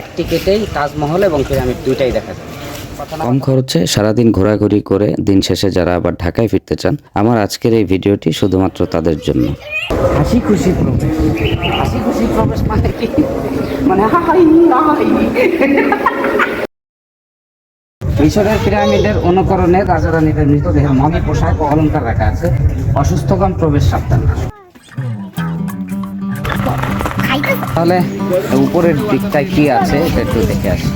এক টিকিটেই তাজমহল এবং পিরামিড দুইটাই দেখা যায়। কম খরচে সারাদিন ঘোরাঘুরি করে দিন শেষে যারা আবার ঢাকায় ফিরতে চান আমার আজকের এই ভিডিওটি শুধুমাত্র তাদের জন্য। হাসি খুশি প্রবেশ। হাসি খুশি প্রবেশ মানে কি? মানে হাই হাই। মিশরের পিরামিডের অনুকরণে রাজা রানীদের মৃতদেহের মমি পোশাক ও অলঙ্কার রাখা আছে। অসুস্থগণ প্রবেশ সাবধান। তাহলে উপরের দিকটা কি আছে? একটু দেখে আসি।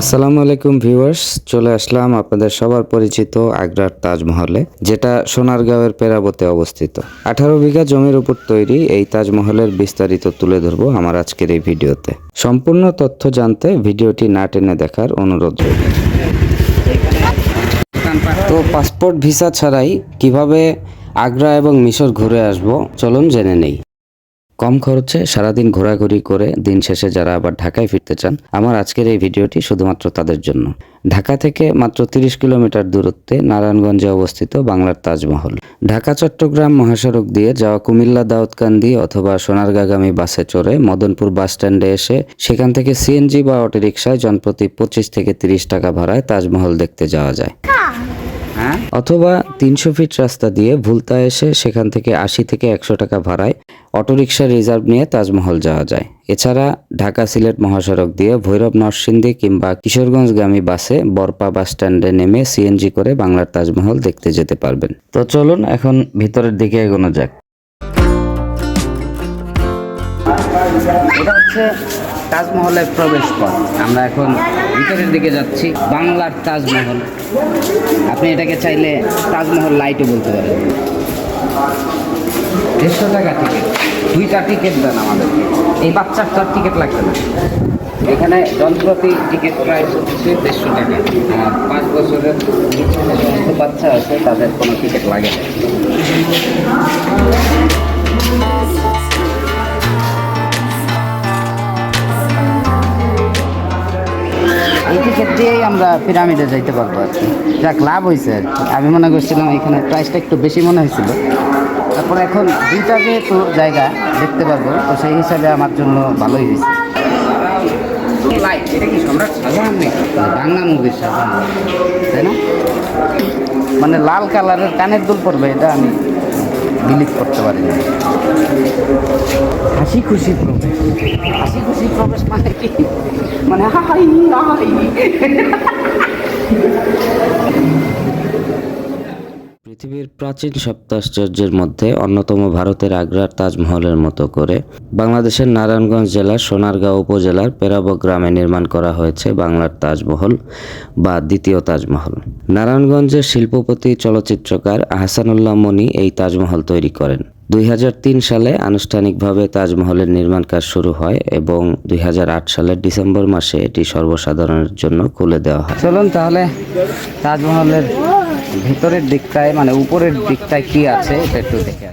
আসসালামু আলাইকুম ভিউয়ার্স, চলে আসলাম আপনাদের সবার পরিচিত আগ্রার তাজমহলে, যেটা সোনারগাঁওয়ের পেরাবতে অবস্থিত। আঠারো বিঘা জমির উপর তৈরি এই তাজমহলের বিস্তারিত তুলে ধরবো আমার আজকের এই ভিডিওতে। সম্পূর্ণ তথ্য জানতে ভিডিওটি না টেনে দেখার অনুরোধ রইল। তো পাসপোর্ট ভিসা ছাড়াই কীভাবে আগ্রা এবং মিশর ঘুরে আসব, চলুন জেনে নেই। কম খরচে সারাদিন ঘোরাঘুরি করে দিন শেষে যারা আবার ঢাকায় ফিরতে চান, আমার আজকের এই ভিডিওটি শুধুমাত্র তাদের জন্য। ঢাকা থেকে মাত্র তিরিশ কিলোমিটার দূরত্বে নারায়ণগঞ্জে অবস্থিত বাংলার তাজমহল। ঢাকা, চট্টগ্রাম, মহাসড়ক দিয়ে যাওয়া কুমিল্লা, দাউদকান্দি অথবা সোনারগাগামী বাসে চড়ে মদনপুর বাস স্ট্যান্ডে এসে সেখান থেকে সিএনজি বা অটোরিকশায় জনপ্রতি পঁচিশ থেকে তিরিশ টাকা ভাড়ায় তাজমহল দেখতে যাওয়া যায়। হ্যাঁ? অথবা তিনশো ফিট রাস্তা দিয়ে ভুলতা এসে সেখান থেকে আশি থেকে একশো টাকা ভাড়ায় অটোরিকশা রিজার্ভ নিয়ে তাজমহল যাওয়া যায়। এছাড়া ঢাকা সিলেট মহাসড়ক দিয়ে ভৈরব নরসিংদী কিংবা কিশোরগঞ্জগামী বাসে বরপা বাস স্ট্যান্ডে নেমে সিএনজি করে বাংলার তাজমহল দেখতে যেতে পারবেন। তো চলুন এখন ভিতরের দিকে এগোনো যাক। এটা হচ্ছে তাজমহলের প্রবেশ পথ। আমরা এখন ভিতরের দিকে যাচ্ছি, বাংলার তাজমহল। আপনি এটাকে চাইলে তাজমহল লাইটও বলতে পারেন। দেড়শো টাকা টিকিট দুইটা টিকিট দেন আমাদেরকে এই বাচ্চাটার টিকিট লাগবে না। এখানে যন্ত্রতি টিকিট প্রাইস হচ্ছে দেড়শো টাকা। আর পাঁচ বছরের সমস্ত বাচ্চা আছে, তাদের কোনো টিকিট লাগে না। টিকিট আমরা পিরামিডে যাইতে পারব আর কি। যাক, লাভ হয়েছে আর কি। আমি মনে করছিলাম এখানে প্রাইসটা একটু বেশি মনে হয়েছিল। তারপর এখন দুইটা যেহেতু জায়গা দেখতে পারব, তো সেই হিসাবে আমার জন্য ভালোই হয়েছে। এটা কি সম্রাট শাহজাহান নাকি? বাংলা মুভির শাহজাহান। তাই না? মানে লাল কালারের কানের দুল পড়বে এটা আমি বিলিভ করতে পারি না হাসি খুশি প্রবেশ। হাসি খুশি প্রবেশ মানে কি? মানে হাই। পৃথিবীর প্রাচীন সপ্তাশ্চর্যের মধ্যে অন্যতম ভারতের আগ্রার তাজমহলের মতো করে বাংলাদেশের নারায়ণগঞ্জ জেলার সোনারগাঁও উপজেলার পেরাব গ্রামে নির্মাণ করা হয়েছে বাংলার তাজমহল বা দ্বিতীয় তাজমহল। নারায়ণগঞ্জের শিল্পপতি, চলচ্চিত্রকার আহসানুল্লাহ মনি এই তাজমহল তৈরি করেন। দুই হাজার তিন সালে আনুষ্ঠানিকভাবে তাজমহলের নির্মাণ কাজ শুরু হয় এবং দুই হাজার আট সালের ডিসেম্বর মাসে এটি সর্বসাধারণের জন্য খুলে দেওয়া হয়। চলুন তাহলে তাজমহলের ভিতরের দিকটায় মানে উপরের দিকটায় কি আছে, এটা একটু দেখে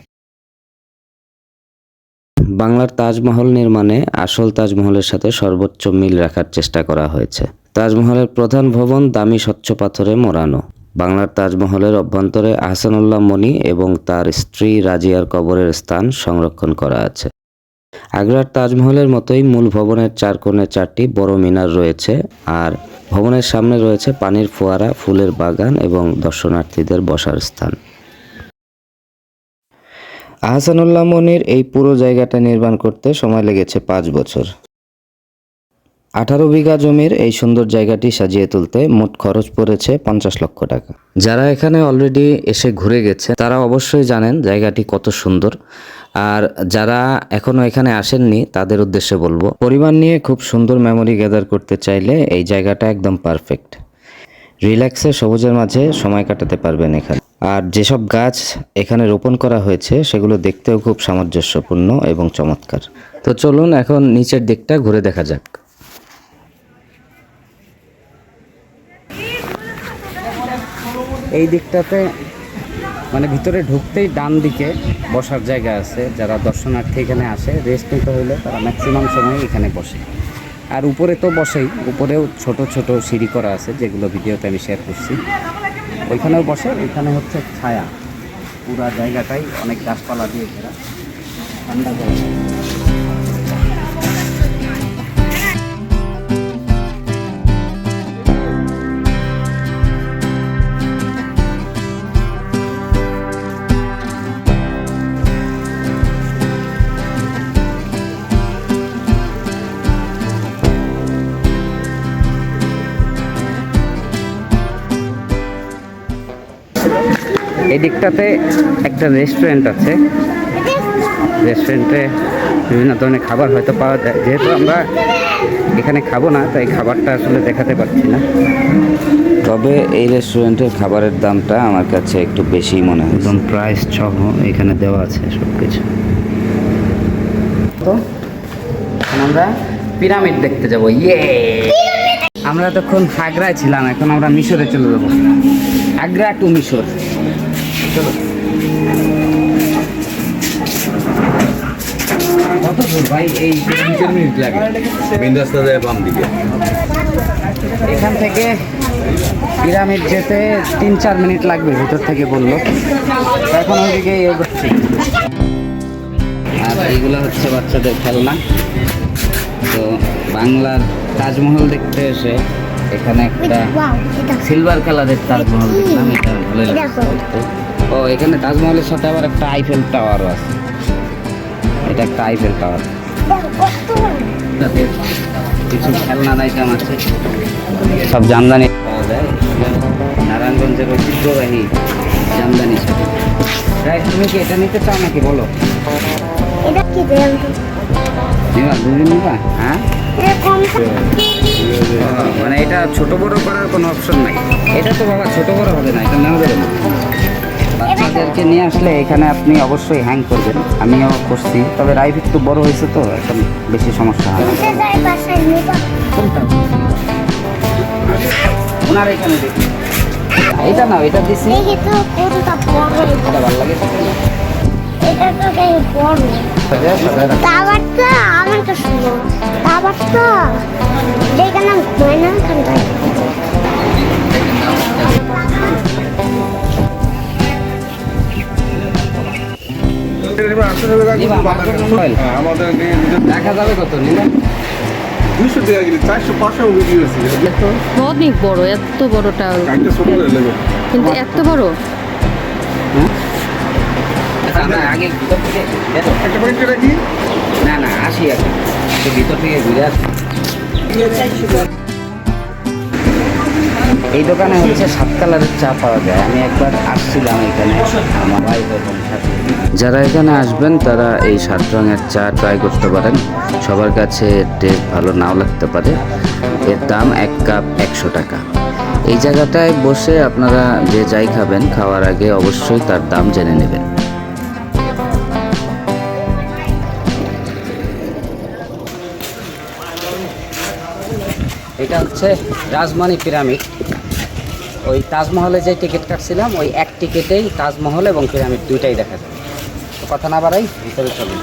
বাংলার তাজমহল নির্মাণে আসল তাজমহলের সাথে সর্বোচ্চ মিল রাখার চেষ্টা করা হয়েছে। তাজমহলের প্রধান ভবন দামি স্বচ্ছ পাথরে মোড়ানো। বাংলার তাজমহলের অভ্যন্তরে আহসানুল্লাহ মনি এবং তার স্ত্রী রাজিয়ার কবরের স্থান সংরক্ষণ করা আছে। আগ্রার তাজমহলের মতোই মূল ভবনের চার কোণে চারটি বড় মিনার রয়েছে আর ভবনের সামনে রয়েছে পানির ফোয়ারা, ফুলের বাগান এবং দর্শনার্থীদের বসার স্থান। আহসানুল্লাহ মনির, এই পুরো জায়গাটা নির্মাণ করতে সময় লেগেছে পাঁচ বছর। আঠারো বিঘা জমির এই সুন্দর জায়গাটি সাজিয়ে তুলতে মোট খরচ পড়েছে পঞ্চাশ লক্ষ টাকা। যারা এখানে অলরেডি এসে ঘুরে গেছে, তারা অবশ্যই জানেন জায়গাটি কত সুন্দর। আর যারা এখনও এখানে আসেননি, তাদের উদ্দেশ্যে বলব পরিবার নিয়ে খুব সুন্দর মেমোরি গ্যাদার করতে চাইলে এই জায়গাটা একদম পারফেক্ট রিল্যাক্সে সবুজের মাঝে সময় কাটাতে পারবেন এখানে। আর যেসব গাছ এখানে রোপণ করা হয়েছে, সেগুলো দেখতেও খুব সামঞ্জস্যপূর্ণ এবং চমৎকার। তো চলুন এখন নিচের দিকটা ঘুরে দেখা যাক। এই দিকটাতে মানে ভিতরে ঢুকতেই ডান দিকে বসার জায়গা আছে, যারা দর্শনার্থী এখানে আসে রেস্ট নিতে হলে তারা ম্যাক্সিমাম সময় এখানে বসে। আর উপরে তো বসেই, উপরেও ছোট ছোট সিঁড়ি করা আছে, যেগুলো ভিডিওতে আমি শেয়ার করছি। ওইখানেও বসে, ওইখানে হচ্ছে ছায়া। পুরা জায়গাটাই অনেক গাছপালা দিয়ে ঘেরা। ঠান্ডা জায়গা। এই দিকটাতে একটা রেস্টুরেন্ট আছে। রেস্টুরেন্টে বিভিন্ন ধরনের খাবার হয়তো পাওয়া যায়। যেহেতু আমরা এখানে খাব না তাই খাবারটা আসলে দেখাতে পারছি না। তবে এই রেস্টুরেন্টের খাবারের দামটা আমার কাছে একটু বেশি মনে হয় একদম প্রাইস সহ এখানে দেওয়া আছে সব কিছু তো আমরা পিরামিড দেখতে যাব। ইয়ে আমরা তখন আগ্রায় ছিলাম এখন আমরা মিশরে চলে যাব। আগ্রা টু মিশর। চলো। কত দূর ভাই? এই তিন মিনিট লাগে। মেন রাস্তা যায় বাম দিকে। এখান থেকে পিরামিড যেতে তিন চার মিনিট লাগবে ভিতর থেকে বলল। এখন ওইদিকে এগোচ্ছি। আর এইগুলো হচ্ছে বাচ্চাদের খেলনা। তো বাংলার তাজমহল দেখতে এসে এখানে একটা সিলভার কালারের তাজমহল দেখলাম। এটা ভালো লাগছে দেখতে। ও এখানে তাজমহলের সাথে আবার একটা আইফেল টাওয়ারও আছে। এটা একটা আইফেল টাওয়ার কিছু খেলনার আইটেম আছে। সব জামদানি পাওয়া যায়। নারায়ণগঞ্জের ঐতিহ্যবাহী জামদানি রাই তুমি কি এটা নিতে চাও নাকি? বলো। এটা কি নিবা দুদিন নিবা? হ্যাঁ? মানে এটা ছোট বড় করার কোনো অপশন নাই। এটা তো বাবা ছোট বড় হবে না এটা নেওয়া যাবে না। বাচ্চাদেরকে নিয়ে আসলে এখানে আপনি অবশ্যই হ্যাং করবেন। আমিও করছি। তবে রাইভ একটু বড় হয়েছে তো, এখন বেশি সমস্যা হয় ওনার এখানে এটা না এটা দিছি। দেখি তো খান্তায় আমাদের দেখা যাবে কত নিলে দুইশো টাকা কিলো চারশো পাঁচশো বিক্রি হয়েছে অনেক বড় এত বড়টা। কিন্তু এত বড়? আচ্ছা, আগে। একটা পয়েন্টে রাখি। না না আসি এখন ভিতর থেকে ঘুরে আসি। এই দোকানে হচ্ছে সাত কালারের চা পাওয়া যায়। আমি একবার আসছিলাম এখানে আমার ভাই সাথে যারা এখানে আসবেন, তারা এই সাত রঙের চা ট্রাই করতে পারেন। সবার কাছে টেস্ট ভালো নাও লাগতে পারে। এর দাম এক কাপ একশো টাকা। এই জায়গাটায় বসে আপনারা যে যাই খাবেন, খাওয়ার আগে অবশ্যই তার দাম জেনে নেবেন। এটা হচ্ছে রাজমানি পিরামিড। ওই তাজমহলে যে টিকিট কাটছিলাম, ওই এক টিকিটেই তাজমহল এবং পিরামিড দুইটাই দেখা যায়। কথা না বাড়াই ভিতরে চলুন।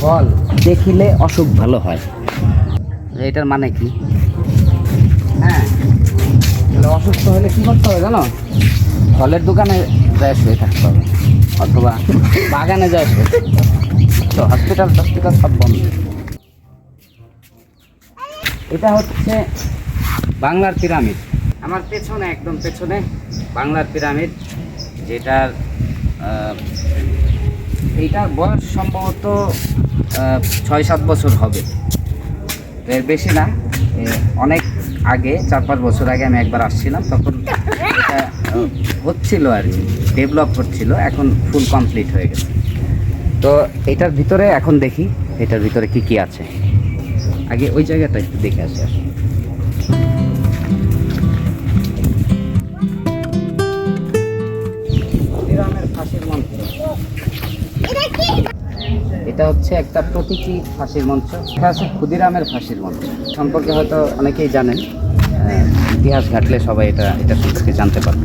ফল দেখিলে অসুখ ভালো হয়। এটার মানে কি? হ্যাঁ অসুস্থ হলে কি করতে হবে জানো? ফলের দোকানে যায় শুয়ে থাকতে হবে, অথবা বাগানে যায় শুয়ে তো হসপিটাল হসপিটাল সব বন্ধ। এটা হচ্ছে বাংলার পিরামিড। আমার পেছনে, একদম পেছনে, বাংলার পিরামিড, যেটার এইটার বয়স সম্ভবত ছয় সাত বছর হবে। তো এর বেশি না অনেক আগে চার পাঁচ বছর আগে আমি একবার আসছিলাম, তখন এটা হচ্ছিল আর কি ডেভেলপ হচ্ছিল, এখন ফুল কমপ্লিট হয়ে গেছে। তো এটার ভিতরে এখন দেখি, এটার ভিতরে কি কি আছে। আগে ওই জায়গাটা একটু দেখে আসি। আসুন এটা হচ্ছে একটা প্রতীকী ফাঁসির মঞ্চ। এটা আছে ক্ষুদিরামের ফাঁসির মঞ্চ। সম্পর্কে হয়তো অনেকেই জানেন। ইতিহাস ঘাটলে সবাই এটা এটা সম্পর্কে জানতে পারবে।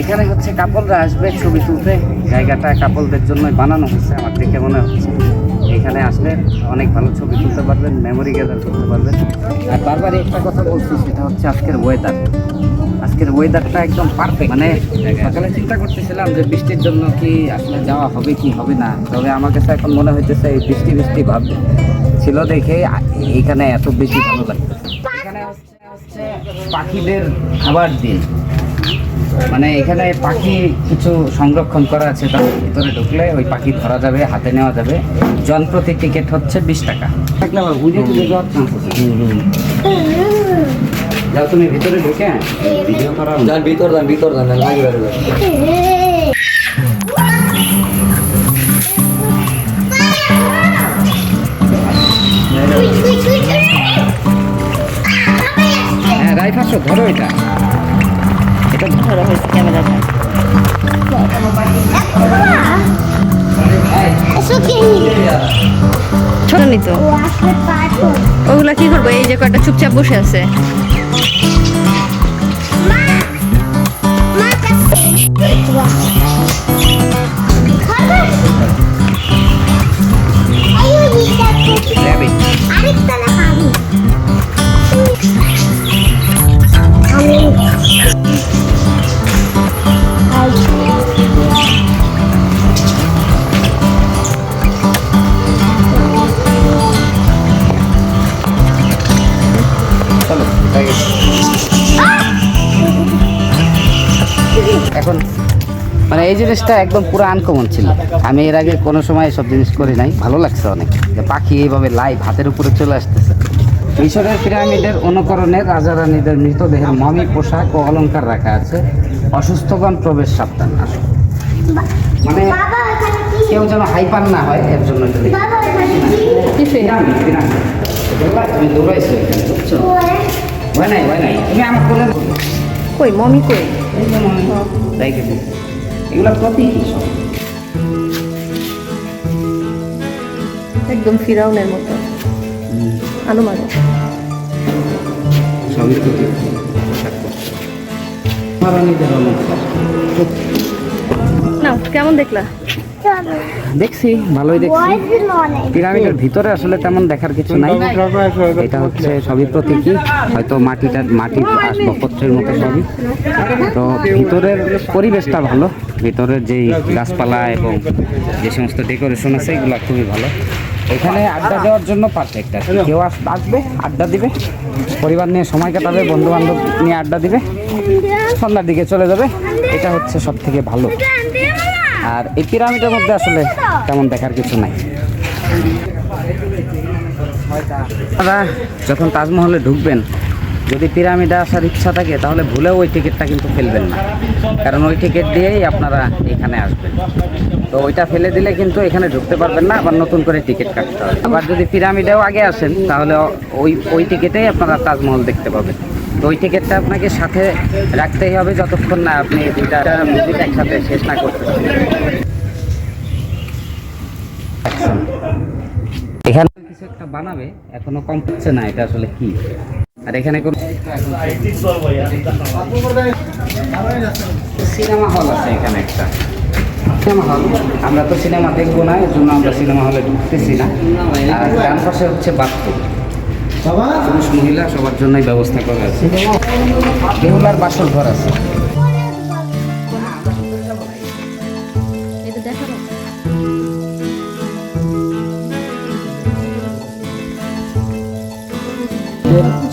এখানে হচ্ছে কাপলরা আসবে, ছবি তুলতে। জায়গাটা কাপলদের জন্যই বানানো হচ্ছে আমার দেখে মনে হচ্ছে। এখানে আসলে অনেক ভালো ছবি তুলতে পারবেন মেমোরি গ্যাদার করতে পারবেন। আর বারবার একটা কথা বলছি, সেটা হচ্ছে আজকের ওয়েদার আজকের ওয়েদারটা একদম পারফেক্ট মানে সকালে চিন্তা করতেছিলাম যে বৃষ্টির জন্য কি আসলে যাওয়া হবে কি হবে না। তবে আমার কাছে এখন মনে হইতেছে এই বৃষ্টি বৃষ্টি ভাব ছিল দেখে এখানে এত বেশি ভালো লাগতেছে এখানে হচ্ছে পাখিদের খাবার দিন। মানে এখানে পাখি কিছু সংরক্ষণ করা আছে তার ভিতরে ঢুকলে ওই পাখি ধরা যাবে হাতে নেওয়া যাবে। জনপ্রতি টিকিট হচ্ছে বিশ টাকা। থাকলে আবার যাওয়ার চান্স যাও তুমি ভিতরে ঢুকে। ভিডিও করা যান ভিতর যান ভিতর যান লাগি বেরোবে হ্যাঁ রাইট আসো ধরো এটা। এটা ধরো হয়েছে ক্যামেরাটা। ছোট ওগুলা কি করব? এই যে কয়টা চুপচাপ বসে আছে। Ma! Ma, kas... Kardeş. এই জিনিসটা একদম পুরো আনকমন ছিল। আমি এর আগে কোনো সময় সব জিনিস করি নাই। ভালো লাগছে অনেক। যে পাখি এইভাবে লাইভ হাতের উপরে চলে আসতেছে। মিশরের পিরামিডের অনুকরণে রাজা রানীদের মৃতদেহের মমি পোশাক ও অলঙ্কার রাখা আছে। অসুস্থগণ প্রবেশ সাবধান মানে কেউ যেন হাইপার না হয় এর জন্য তুমি দৌড়াইছো এখানে বুঝছ? নাই নাই। তুমি আমার কই মমি কই? রেখেছি এগুলো প্রতীকী সব? একদম ফিরাউনের মতো। আনুমানিক সবই প্রতীকী না কেমন দেখলা? দেখছি ভালোই দেখছি। পিরামিডের ভিতরে আসলে তেমন দেখার কিছু নাই। এটা হচ্ছে সবই প্রতীকী। হয়তো মাটিটা মাটির আসবাবপত্রের মতো সবই। তো ভিতরের পরিবেশটা ভালো। ভিতরের যেই গাছপালা এবং যে সমস্ত ডেকোরেশন আছে এগুলো খুবই ভালো। এখানে আড্ডা দেওয়ার জন্য পারফেক্ট আর কেউ আস- আসবে আড্ডা দিবে। পরিবার নিয়ে সময় কাটাবে বন্ধু বান্ধব নিয়ে আড্ডা দিবে। সন্ধ্যার দিকে চলে যাবে। এটা হচ্ছে সব থেকে ভালো। আর এই পিরামিডের মধ্যে আসলে তেমন দেখার কিছু নাই। দাদা যখন তাজমহলে ঢুকবেন, যদি পিরামিডে আসার ইচ্ছা থাকে, তাহলে ভুলেও ওই টিকিটটা কিন্তু ফেলবেন না। কারণ ওই টিকিট দিয়েই আপনারা এখানে আসবেন। তো ওইটা ফেলে দিলে কিন্তু এখানে ঢুকতে পারবেন না, আবার নতুন করে টিকিট কাটতে হবে। আবার যদি পিরামিডেও আগে আসেন, তাহলে ওই ওই টিকিটেই আপনারা তাজমহল দেখতে পাবেন। তো ওই টিকিটটা আপনাকে সাথে রাখতেই হবে যতক্ষণ না আপনি দুইটা ভিজিট একসাথে শেষ না করতে এখানে কিছু একটা বানাবে, এখনও কম হচ্ছে না, এটা আসলে কি? আর এখানে কোন সিনেমা হল আছে এখানে একটা। Cinema hall. আমরা তো সিনেমা দেখব না, এর জন্য আমরা সিনেমা হলে ঢুকতেছি না। আর ডান পাশে হচ্ছে বাথরুম। পুরুষ মহিলা সবার জন্যই ব্যবস্থা করা আছে। বেহুলার বাসর ঘর আছে।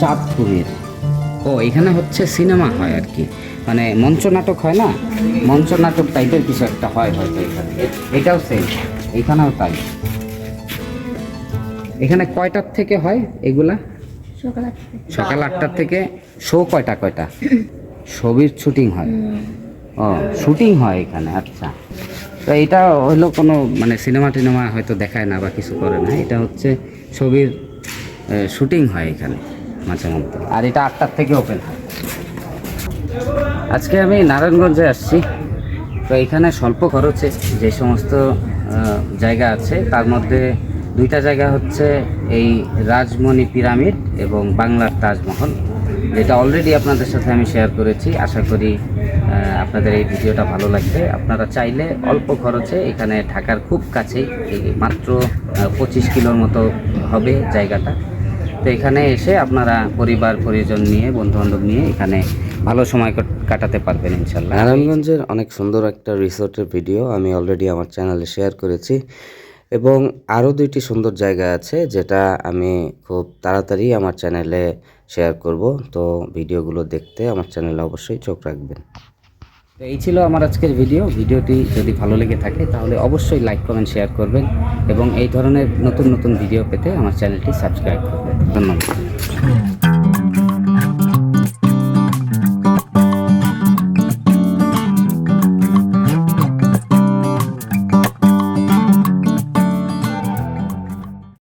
চাঁদপুরের। ও এখানে হচ্ছে সিনেমা হয় আর কি। মানে মঞ্চ নাটক হয় না? মঞ্চ নাটক টাইপের কিছু একটা হয় হয়তো এখানে। এটাও সেম এখানেও তাই। এখানে কয়টার থেকে হয় এগুলা? সকাল আটটার থেকে। শো কয়টা কয়টা? ছবির শুটিং হয়। ও শুটিং হয় এখানে আচ্ছা। তো এটা হলো কোনো মানে সিনেমা টিনেমা হয়তো দেখায় না বা কিছু করে না। এটা হচ্ছে ছবির শুটিং হয় এখানে মাঝে মধ্যে। আর এটা আটটার থেকে ওপেন হয়। আজকে আমি নারায়ণগঞ্জে আসছি। তো তো এখানে স্বল্প খরচে যে সমস্ত জায়গা আছে তার মধ্যে দুইটা জায়গা হচ্ছে এই রাজমণি পিরামিড এবং বাংলার তাজমহল, যেটা অলরেডি আপনাদের সাথে আমি শেয়ার করেছি। আশা করি আপনাদের এই ভিডিওটা ভালো লাগবে। আপনারা চাইলে অল্প খরচে এখানে ঢাকার খুব কাছেই মাত্র পঁচিশ কিলোর মতো হবে জায়গাটা। তো এখানে এসে আপনারা পরিবার, পরিজন নিয়ে বন্ধু বান্ধব নিয়ে এখানে ভালো সময় কাটাতে পারবেন ইনশাল্লাহ। নারায়ণগঞ্জের অনেক সুন্দর একটা রিসোর্টের ভিডিও আমি অলরেডি আমার চ্যানেলে শেয়ার করেছি। এবং আরও দুইটি সুন্দর জায়গা আছে যেটা আমি খুব তাড়াতাড়ি আমার চ্যানেলে শেয়ার করব। তো ভিডিওগুলো দেখতে আমার চ্যানেলে অবশ্যই চোখ রাখবেন। তো এই ছিল আমার আজকের ভিডিও। ভিডিওটি যদি ভালো লেগে থাকে তাহলে অবশ্যই লাইক, কমেন্ট, শেয়ার করবেন এবং এই ধরনের নতুন নতুন ভিডিও পেতে আমার চ্যানেলটি সাবস্ক্রাইব করবেন। ধন্যবাদ।